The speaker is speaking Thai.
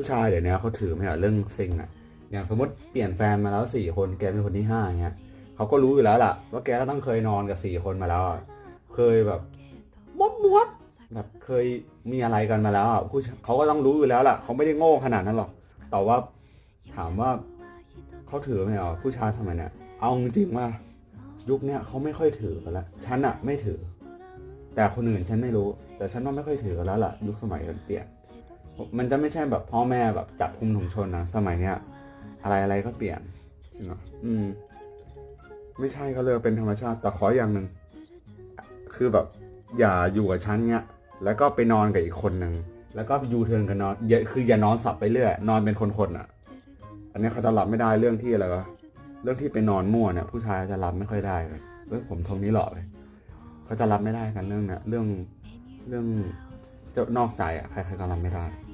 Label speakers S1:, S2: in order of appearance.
S1: ผู้ชายเดี๋ยวนี้เขาถือไม่เหรอเรื่องซิงอะอย่างสมมติเปลี่ยนแฟนมาแล้วสี่คนแกเป็นคนที่ห้าอย่างเงี้ยเขาก็รู้อยู่แล้วล่ะ ว่าแกก็ต้องเคยนอนกับสี่คนมาแล้วอะเคยแบบมดมดแบบเคยมีอะไรกันมาแล้วอะผู้ชาเขาก็ต้องรู้อยู่แล้วล่ะเขาไม่ได้โง่ขนาดนั้นหรอกแต่ว่าถามว่าเขาถือไหมเหรอผู้ชายสมัยเนี้ยเอาจริงว่ายุคเนี้ยเขาไม่ค่อยถือกันละฉันอะไม่ถือ แต่คนอื่นฉันไม่รู้ แต่ฉันว่าไม่ค่อยถือกันแล้วล่ะ ยุคสมัยมันเปลี่ยน มันจะไม่ใช่แบบพ่อแม่แบบจับคุมถุงชนนะสมัยเนี้ยอะไรอะไรก็เปลี่ยนจริงเหรออืม ไม่ใช่ก็เลยเป็นธรรมชาติแต่ขออย่างหนึ่งคือแบบ อย่าอยู่กับฉันเนี้ย แล้วก็ไปนอนกับอีกคนหนึ่งแล้วก็ยูเทิร์นกันนอนอย่าคืออย่านอนสับไปเรื่อยนอนเป็นคนๆอะ อันนี้เขาจะรับไม่ได้เรื่องที่อะไรวะเรื่องที่ไปนอนมั่วเนี่ย ผู้ชายจะรับไม่ค่อยได้เลยเรื่อผมทรงนี้หล่อเลยเขาจะรับไม่ได้กันเรื่องเนี้ยเรื่องเรื่อง เจ้านอกใจอะใครๆก็รับไม่ได้